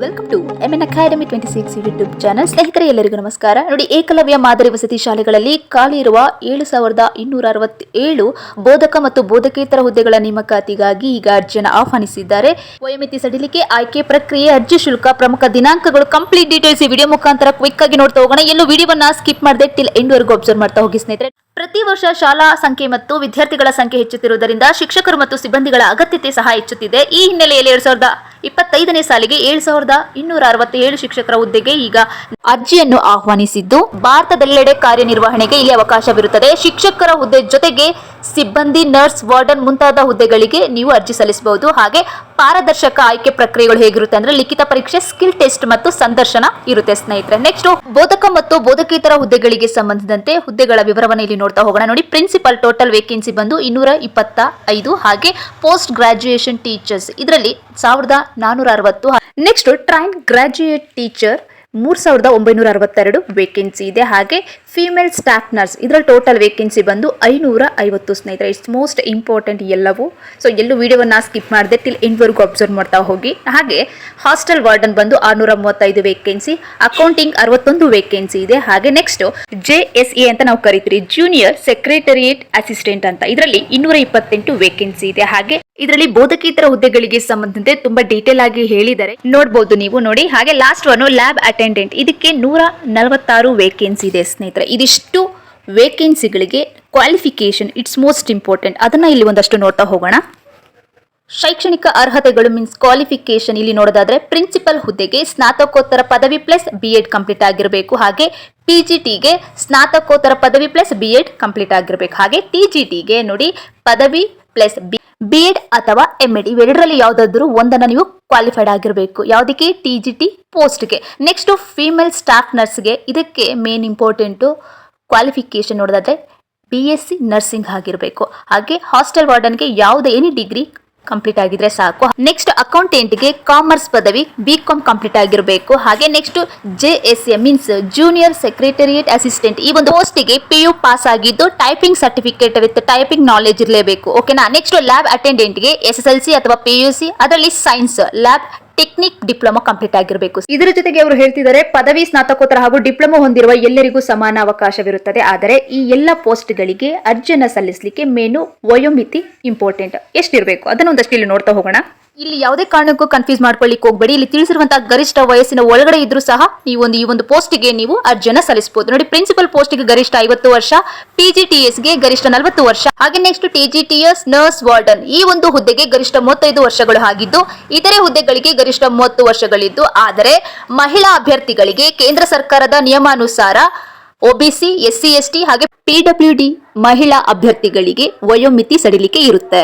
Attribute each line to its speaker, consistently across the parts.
Speaker 1: Welcome to M N academy twenty six YouTube channel ಸ್ನೇಹಿತರೆ, ಎಲ್ಲರಿಗೂ ನಮಸ್ಕಾರ. ನೋಡಿ, ಏಕಲವ್ಯ ಮಾದರಿ ವಸತಿ ಶಾಲೆಗಳಲ್ಲಿ ಖಾಲಿ ಇರುವ ಏಳು ಸಾವಿರದ ಇನ್ನೂರ ಅರವತ್ತೇಳು ಬೋಧಕ ಮತ್ತು ಬೋಧಕೇತರ ಹುದ್ದೆಗಳ ನೇಮಕಾತಿಗಾಗಿ ಈಗ ಅರ್ಜಿಯನ್ನು ಆಹ್ವಾನಿಸಿದ್ದಾರೆ. ವಯೋಮಿತಿ ಸಡಿಲಿಕೆ, ಆಯ್ಕೆ ಪ್ರಕ್ರಿಯೆ, ಅರ್ಜಿ ಶುಲ್ಕ, ಪ್ರಮುಖ ದಿನಾಂಕಗಳು ಕಂಪ್ಲೀಟ್ ಡೀಟೇಲ್ಸ್ ಈ ವಿಡಿಯೋ ಮುಖಾಂತರ ಕ್ವಿಕ್ ಆಗಿ ನೋಡ್ತಾ ಹೋಗೋಣ. ಎಲ್ಲೂ ವಿಡಿಯೋವನ್ನ ಸ್ಕಿಪ್ ಮಾಡದೆ ಟಿಲ್ ಎಂಡ್ವರೆಗೂ ಅಬ್ಸರ್ವ್ ಮಾಡ್ತಾ ಹೋಗಿ ಸ್ನೇಹಿತರೆ. ಪ್ರತಿ ವರ್ಷ ಶಾಲಾ ಸಂಖ್ಯೆ ಮತ್ತು ವಿದ್ಯಾರ್ಥಿಗಳ ಸಂಖ್ಯೆ ಹೆಚ್ಚುತ್ತಿರುವುದರಿಂದ ಶಿಕ್ಷಕರು ಮತ್ತು ಸಿಬ್ಬಂದಿಗಳ ಅಗತ್ಯತೆ ಸಹ ಹೆಚ್ಚುತ್ತಿದೆ. ಈ ಹಿನ್ನೆಲೆಯಲ್ಲಿ ಎರಡ್ ಸಾವಿರದ ಇಪ್ಪತ್ತೈದನೇ ಸಾಲಿಗೆ ಏಳು ಸಾವಿರದ ಇನ್ನೂರ ಅರವತ್ತೇಳು ಶಿಕ್ಷಕರ ಹುದ್ದೆಗೆ ಈಗ ಅರ್ಜಿಯನ್ನು ಆಹ್ವಾನಿಸಿದ್ದು. ಭಾರತದೆಲ್ಲೆಡೆ ಕಾರ್ಯನಿರ್ವಹಣೆಗೆ ಇಲ್ಲಿ ಅವಕಾಶವಿರುತ್ತದೆ. ಶಿಕ್ಷಕರ ಹುದ್ದೆ ಜೊತೆಗೆ ಸಿಬ್ಬಂದಿ, ನರ್ಸ್, ವಾರ್ಡನ್ ಮುಂತಾದ ಹುದ್ದೆಗಳಿಗೆ ನೀವು ಅರ್ಜಿ ಸಲ್ಲಿಸಬಹುದು. ಹಾಗೆ ಪಾರದರ್ಶಕ ಆಯ್ಕೆ ಪ್ರಕ್ರಿಯೆಗಳು ಹೇಗಿರುತ್ತೆ ಅಂದ್ರೆ ಲಿಖಿತ ಪರೀಕ್ಷೆ, ಸ್ಕಿಲ್ ಟೆಸ್ಟ್ ಮತ್ತು ಸಂದರ್ಶನ ಇರುತ್ತೆ ಸ್ನೇಹಿತರೆ. ನೆಕ್ಸ್ಟ್ ಬೋಧಕ ಮತ್ತು ಬೋಧಕೇತರ ಹುದ್ದೆಗಳಿಗೆ ಸಂಬಂಧಿಸಿದಂತೆ ಹುದ್ದೆಗಳ ವಿವರವನ್ನು ಇಲ್ಲಿ ನೋಡ್ತಾ ಹೋಗೋಣ. ನೋಡಿ ಪ್ರಿನ್ಸಿಪಲ್ ಟೋಟಲ್ ವೇಕೆನ್ಸಿ ಬಂದು ಇನ್ನೂರ ಇಪ್ಪತ್ತ ಐದು ಹಾಗೆ ಪೋಸ್ಟ್ ಗ್ರಾಜ್ಯುಯೇಷನ್ ಟೀಚರ್ಸ್ ಇದರಲ್ಲಿ ಸಾವಿರದ ನಾನೂರ ಅರವತ್ತು. ನೆಕ್ಸ್ಟ್ ಟ್ರೈನ್ ಗ್ರಾಜ್ಯುಯೇಟ್ ಟೀಚರ್ ಮೂರ್ ಸಾವಿರದ ಒಂಬೈನೂರ ಅರವತ್ತೆರಡು ವೇಕೆನ್ಸಿ ಇದೆ. ಹಾಗೆ ಫೀಮೇಲ್ ಸ್ಟಾಫ್ ನರ್ಸ್ ಇದರಲ್ಲಿ ಟೋಟಲ್ ವೇಕೆನ್ಸಿ ಬಂದು ಐನೂರ ಐವತ್ತು ಸ್ನೇಹಿತರೆ. ಇಟ್ಸ್ ಮೋಸ್ಟ್ ಇಂಪಾರ್ಟೆಂಟ್ ಎಲ್ಲವೂ. ಸೊ ಎಲ್ಲೂ ವಿಡಿಯೋವನ್ನ ಸ್ಕಿಪ್ ಮಾಡದೆ ಟಿಲ್ ಎಂಡ್ವರೆಗೂ ಅಬ್ಸರ್ವ್ ಮಾಡ್ತಾ ಹೋಗಿ. ಹಾಗೆ ಹಾಸ್ಟೆಲ್ ವಾರ್ಡನ್ ಬಂದು ಆರುನೂರ ಮೂವತ್ತೈದು ವೇಕೆನ್ಸಿ ಅಕೌಂಟಿಂಗ್ ಅರವತ್ತೊಂದು ವೇಕೆನ್ಸಿ ಇದೆ. ಹಾಗೆ ನೆಕ್ಸ್ಟ್ ಜೆ ಎಸ್ ಎ ಅಂತ ನಾವು ಕರಿತೀರಿ ಜೂನಿಯರ್ ಸೆಕ್ರೆಟರಿಯೇಟ್ ಅಸಿಸ್ಟೆಂಟ್ ಅಂತ. ಇದರಲ್ಲಿ ಇನ್ನೂರ ಇಪ್ಪತ್ತೆಂಟು ವೇಕೆನ್ಸಿ ಇದೆ. ಹಾಗೆ ಇದರಲ್ಲಿ ಬೋಧಕೇತರ ಹುದ್ದೆಗಳಿಗೆ ಸಂಬಂಧಿಸಿದಂತೆ ತುಂಬಾ ಡೀಟೇಲ್ ಆಗಿ ಹೇಳಿದ್ದಾರೆ ನೋಡಬಹುದು ನೀವು ನೋಡಿ. ಹಾಗೆ ಲಾಸ್ಟ್ ಒನ್ ಲ್ಯಾಬ್ ಅಟೆಂಡೆಂಟ್ ಇದಕ್ಕೆ ನೂರ ನಲವತ್ತಾರು ವೇಕೆನ್ಸಿ ಇದೆ ಸ್ನೇಹಿತರೆ. ಇದಿಷ್ಟು ವೇಕೆನ್ಸಿಗಳಿಗೆ ಕ್ವಾಲಿಫಿಕೇಶನ್ ಇಟ್ಸ್ ಮೋಸ್ಟ್ ಇಂಪಾರ್ಟೆಂಟ್ ಅದನ್ನ ಇಲ್ಲಿ ಒಂದಷ್ಟು ನೋಡ್ತಾ ಹೋಗೋಣ. ಶೈಕ್ಷಣಿಕ ಅರ್ಹತೆಗಳು ಮೀನ್ಸ್ ಕ್ವಾಲಿಫಿಕೇಶನ್ ಇಲ್ಲಿ ನೋಡೋದಾದ್ರೆ ಪ್ರಿನ್ಸಿಪಲ್ ಹುದ್ದೆಗೆ ಸ್ನಾತಕೋತ್ತರ ಪದವಿ ಪ್ಲಸ್ ಬಿ ಎಡ್ ಕಂಪ್ಲೀಟ್ ಆಗಿರಬೇಕು. ಹಾಗೆ ಪಿ ಜಿ ಟಿಗೆ ಸ್ನಾತಕೋತ್ತರ ಪದವಿ ಪ್ಲಸ್ ಬಿ ಎಡ್ ಕಂಪ್ಲೀಟ್ ಆಗಿರಬೇಕು. ಹಾಗೆ ಟಿ ಜಿ ಟಿಗೆ ನೋಡಿ ಪದವಿ ಪ್ಲಸ್ ಬಿ ಎಡ್ ಅಥವಾ ಎಂ ಎಡ್ ಇವೆರಡರಲ್ಲಿ ಯಾವುದಾದ್ರೂ ಒಂದನ್ನು ನೀವು ಕ್ವಾಲಿಫೈಡ್ ಆಗಿರಬೇಕು. ಯಾವುದಕ್ಕೆ? ಟಿ ಜಿ ಟಿ ಪೋಸ್ಟ್ಗೆ ನೆಕ್ಸ್ಟ್ ಫೀಮೇಲ್ ಸ್ಟಾಫ್ ನರ್ಸ್ಗೆ ಇದಕ್ಕೆ ಮೇನ್ ಇಂಪಾರ್ಟೆಂಟು ಕ್ವಾಲಿಫಿಕೇಶನ್ ನೋಡೋದಾದ್ರೆ ಬಿ ಎಸ್ ಸಿ ನರ್ಸಿಂಗ್ ಆಗಿರಬೇಕು. ಹಾಗೆ ಹಾಸ್ಟೆಲ್ ವಾರ್ಡನ್ಗೆ ಯಾವುದೇ ಎನಿ ಡಿಗ್ರಿ ಕಂಪ್ಲೀಟ್ ಆಗಿದ್ರೆ ಸಾಕು. ನೆಕ್ಸ್ಟ್ ಅಕೌಂಟೆಂಟ್ಗೆ ಕಾಮರ್ಸ್ ಪದವಿ ಬಿ ಕಾಮ್ ಕಂಪ್ಲೀಟ್ ಆಗಿರಬೇಕು. ಹಾಗೆ next J S A means junior secretariat assistant ಈ ಒಂದು ಪೋಸ್ಟಿಗೆ ಪಿ ಯು ಪಾಸ್ ಆಗಿದ್ದು typing certificate with typing knowledge ಇರಲೇಬೇಕು. ಓಕೆನಾ ನೆಕ್ಸ್ಟ್ ಲ್ಯಾಬ್ ಅಟೆಂಡೆಂಟ್ಗೆ ಎಸ್ ಎಸ್ ಎಲ್ ಸಿ ಅಥವಾ ಪಿ ಯು ಸಿ ಅದರಲ್ಲಿ science lab technique diploma complete ಆಗಿರಬೇಕು. ಇದರ ಜೊತೆಗೆ ಅವರು ಹೇಳ್ತಿದ್ದಾರೆ, ಪದವಿ, ಸ್ನಾತಕೋತ್ತರ ಹಾಗೂ ಡಿಪ್ಲೊಮಾ ಹೊಂದಿರುವ ಎಲ್ಲರಿಗೂ ಸಮಾನ ಅವಕಾಶವಿರುತ್ತದೆ. ಆದರೆ ಈ ಎಲ್ಲ ಪೋಸ್ಟ್ಗಳಿಗೆ ಅರ್ಜಿಯನ್ನು ಸಲ್ಲಿಸಲಿಕ್ಕೆ ಮೇನು ವಯೋಮಿತಿ ಇಂಪಾರ್ಟೆಂಟ್ ಎಷ್ಟಿರಬೇಕು? ಅದನ್ನ ಒಂದಷ್ಟು ಇಲ್ಲಿ ನೋಡ್ತಾ ಹೋಗೋಣ. ಇಲ್ಲಿ ಯಾವುದೇ ಕಾರಣಕ್ಕೂ ಕನ್ಫ್ಯೂಸ್ ಮಾಡ್ಕೊಳ್ಳಿಕ್ ಹೋಗಬೇಡಿ. ಇಲ್ಲಿ ತಿಳಿಸಿರುವಂತಹ ಗರಿಷ್ಠ ವಯಸ್ಸಿನ ಒಳಗಡೆ ಇದ್ರೂ ಸಹ ನೀವು ಒಂದು ಈ ಒಂದು ಪೋಸ್ಟಿಗೆ ನೀವು ಅರ್ಜಿಯನ್ನು ಸಲ್ಲಿಸಬಹುದು ನೋಡಿ ಪ್ರಿನ್ಸಿಪಲ್ ಪೋಸ್ಟಿಗೆ ಗರಿಷ್ಠ ಐವತ್ತು ವರ್ಷ ಪಿಜಿಟಿಎಸ್ಗೆ ಗರಿಷ್ಠ ನಲವತ್ತು ವರ್ಷ. ಹಾಗೆ ನೆಕ್ಸ್ಟ್ ಟಿಜಿಟಿಎಸ್ ನರ್ಸ್ ವಾರ್ಡನ್ ಈ ಒಂದು ಹುದ್ದೆಗೆ ಗರಿಷ್ಠ ಮೂವತ್ತೈದು ವರ್ಷಗಳು ಆಗಿದ್ದು, ಇತರೆ ಹುದ್ದೆಗಳಿಗೆ ಗರಿಷ್ಠ ಮೂವತ್ತು ವರ್ಷಗಳಿದ್ದು. ಆದರೆ ಮಹಿಳಾ ಅಭ್ಯರ್ಥಿಗಳಿಗೆ ಕೇಂದ್ರ ಸರ್ಕಾರದ ನಿಯಮಾನುಸಾರ ಒಬಿಸಿ ಎಸ್ಸಿ ಎಸ್ಟಿ ಹಾಗೆ ಪಿಡಬ್ಲ್ಯೂ ಡಿ ಮಹಿಳಾ ಅಭ್ಯರ್ಥಿಗಳಿಗೆ ವಯೋಮಿತಿ ಸಡಿಲಿಕೆ ಇರುತ್ತೆ.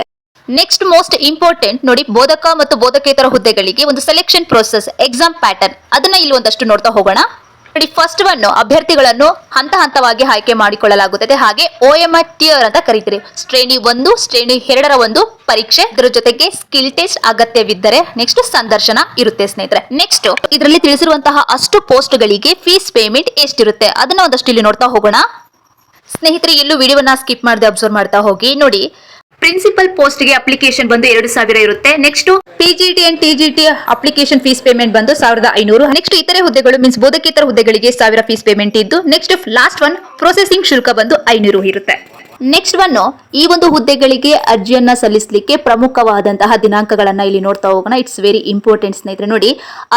Speaker 1: ನೆಕ್ಸ್ಟ್ ಮೋಸ್ಟ್ ಇಂಪಾರ್ಟೆಂಟ್ ನೋಡಿ, ಬೋಧಕ ಮತ್ತು ಬೋಧಕೇತರ ಹುದ್ದೆಗಳಿಗೆ ಒಂದು ಸೆಲೆಕ್ಷನ್ ಪ್ರೋಸೆಸ್ ಎಕ್ಸಾಮ್ ಪ್ಯಾಟರ್ನ್ ಅದನ್ನ ಇಲ್ಲಿ ಒಂದಷ್ಟು ನೋಡ್ತಾ ಹೋಗೋಣ. ನೋಡಿ ಫಸ್ಟ್ ಒನ್ ಅಭ್ಯರ್ಥಿಗಳನ್ನು ಹಂತ ಹಂತವಾಗಿ ಆಯ್ಕೆ ಮಾಡಿಕೊಳ್ಳಲಾಗುತ್ತದೆ. ಹಾಗೆ ಓ ಎಂ ಟಿಯರ್ ಅಂತ ಕರೀತೀರಿ. ಶ್ರೇಣಿ ಒಂದು, ಶ್ರೇಣಿ ಎರಡರ ಒಂದು ಪರೀಕ್ಷೆ. ಇದರ ಜೊತೆಗೆ ಸ್ಕಿಲ್ ಟೆಸ್ಟ್ ಅಗತ್ಯವಿದ್ದರೆ ನೆಕ್ಸ್ಟ್ ಸಂದರ್ಶನ ಇರುತ್ತೆ, ಸ್ನೇಹಿತರೆ. ನೆಕ್ಸ್ಟ್ ಇದರಲ್ಲಿ ತಿಳಿಸಿರುವಂತಹ ಅಷ್ಟು ಪೋಸ್ಟ್ಗಳಿಗೆ ಫೀಸ್ ಪೇಮೆಂಟ್ ಎಷ್ಟಿರುತ್ತೆ? ಅದನ್ನ ಒಂದಷ್ಟು ಇಲ್ಲಿ ನೋಡ್ತಾ ಹೋಗೋಣ. ಸ್ನೇಹಿತರೆ, ಎಲ್ಲೂ ವಿಡಿಯೋವನ್ನ ಸ್ಕಿಪ್ ಮಾಡದೆ ಅಬ್ಸರ್ವ್ ಮಾಡ್ತಾ ಹೋಗಿ. ನೋಡಿ ಪ್ರಿನ್ಸಿಪಲ್ ಪೋಸ್ಟ್ಗೆ ಅಪ್ಲಿಕೇಶನ್ ಬಂದು ಎರಡು ಸಾವಿರ ಇರುತ್ತೆ. Next PGT and TGT application fees payment ಬಂದು ಸಾವಿರದ ಐನೂರು. ನೆಕ್ಸ್ಟ್ ಇತರೆ ಹುದ್ದೆಗಳು ಮೀನ್ಸ್ ಬೋಧಕೇತರ ಹುದ್ದೆಗಳಿಗೆ ಸಾವಿರ ಫೀಸ್ ಪೇಮೆಂಟ್ ಇದ್ದು ನೆಕ್ಸ್ಟ್ ಲಾಸ್ಟ್ ಒನ್ ಪ್ರೊಸೆಸಿಂಗ್ ಶುಲ್ಕ ಬಂದು ಐನೂರು ಇರುತ್ತೆ. ನೆಕ್ಸ್ಟ್ ಒನ್ ಈ ಒಂದು ಹುದ್ದೆಗಳಿಗೆ ಅರ್ಜಿಯನ್ನ ಸಲ್ಲಿಸಲಿಕ್ಕೆ ಪ್ರಮುಖವಾದಂತಹ ದಿನಾಂಕಗಳನ್ನ ಇಲ್ಲಿ ನೋಡ್ತಾ ಹೋಗೋಣ. ಇಟ್ಸ್ ವೆರಿ ಇಂಪಾರ್ಟೆಂಟ್ ಸ್ನೇಹಿತರೆ, ನೋಡಿ,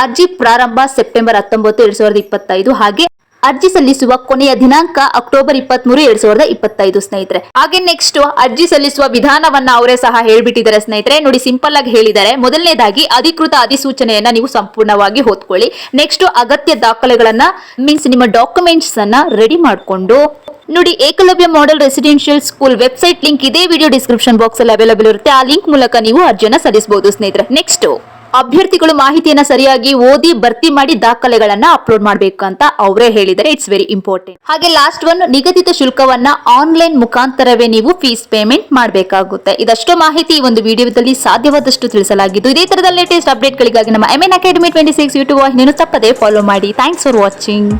Speaker 1: ಅರ್ಜಿ ಪ್ರಾರಂಭ ಸೆಪ್ಟೆಂಬರ್ ಹತ್ತೊಂಬತ್ತು, ಎರಡ್ ಸಾವಿರದ ಇಪ್ಪತ್ತೈದು. ಹಾಗೆ ಅರ್ಜಿ ಸಲ್ಲಿಸುವ ಕೊನೆಯ ದಿನಾಂಕ ಅಕ್ಟೋಬರ್ ಇಪ್ಪತ್ತ್ ಮೂರು ಎರಡ್ ಸಾವಿರದ ಇಪ್ಪತ್ತೈದು, ಸ್ನೇಹಿತರೆ. ಹಾಗೆ ನೆಕ್ಸ್ಟ್ ಅರ್ಜಿ ಸಲ್ಲಿಸುವ ವಿಧಾನವನ್ನ ಅವರೇ ಸಹ ಹೇಳ್ಬಿಟ್ಟಿದ್ದಾರೆ, ಸ್ನೇಹಿತರೆ. ನೋಡಿ ಸಿಂಪಲ್ ಆಗಿ ಹೇಳಿದ್ದಾರೆ. ಮೊದಲನೇದಾಗಿ ಅಧಿಕೃತ ಅಧಿಸೂಚನೆಯನ್ನ ನೀವು ಸಂಪೂರ್ಣವಾಗಿ ಓದ್ಕೊಳ್ಳಿ ನೆಕ್ಸ್ಟ್ ಅಗತ್ಯ ದಾಖಲೆಗಳನ್ನ ಮೀನ್ಸ್ ನಿಮ್ಮ ಡಾಕ್ಯುಮೆಂಟ್ಸ್ ಅನ್ನ ರೆಡಿ ಮಾಡಿಕೊಂಡು, ನೋಡಿ, Eklavya model residential school website link ಇದೇ ವಿಡಿಯೋ ಡಿಸ್ಕ್ರಿಪ್ಷನ್ ಬಾಕ್ಸ್ ಅಲ್ಲಿ ಅವೈಲೇಬಲ್ ಇರುತ್ತೆ. ಆ ಲಿಂಕ್ ಮೂಲಕ ನೀವು ಅರ್ಜಿಯನ್ನು ಸಲ್ಲಿಸಬಹುದು, ಸ್ನೇಹಿತರೆ. ನೆಕ್ಸ್ಟ್ ಅಭ್ಯರ್ಥಿಗಳು ಮಾಹಿತಿಯನ್ನ ಸರಿಯಾಗಿ ಓದಿ ಭರ್ತಿ ಮಾಡಿ ದಾಖಲೆಗಳನ್ನ ಅಪ್ಲೋಡ್ ಮಾಡಬೇಕು ಅಂತ ಅವರೇ ಹೇಳಿದರೆ ಇಟ್ಸ್ ವೆರಿ ಇಂಪಾರ್ಟೆಂಟ್ ಹಾಗೆ ಲಾಸ್ಟ್ ಒನ್ ನಿಗದಿತ ಶುಲ್ಕವನ್ನ ಆನ್ಲೈನ್ ಮುಖಾಂತರವೇ ನೀವು ಫೀಸ್ ಪೇಮೆಂಟ್ ಮಾಡಬೇಕಾಗುತ್ತೆ. ಇದಷ್ಟು ಮಾಹಿತಿ ಈ ಒಂದು ವಿಡಿಯೋದಲ್ಲಿ ಸಾಧ್ಯವಾದಷ್ಟು ತಿಳಿಸಲಾಗಿದ್ದು, ಇದೇ ತರದ ಲೇಟೆಸ್ಟ್ ಅಪ್ಡೇಟ್ಗಳಿಗಾಗಿ ನಮ್ಮ M N academy twenty six YouTube ವಾಹಿನಿಯನ್ನು ತಪ್ಪದೆ ಫಾಲೋ ಮಾಡಿ. Thanks for watching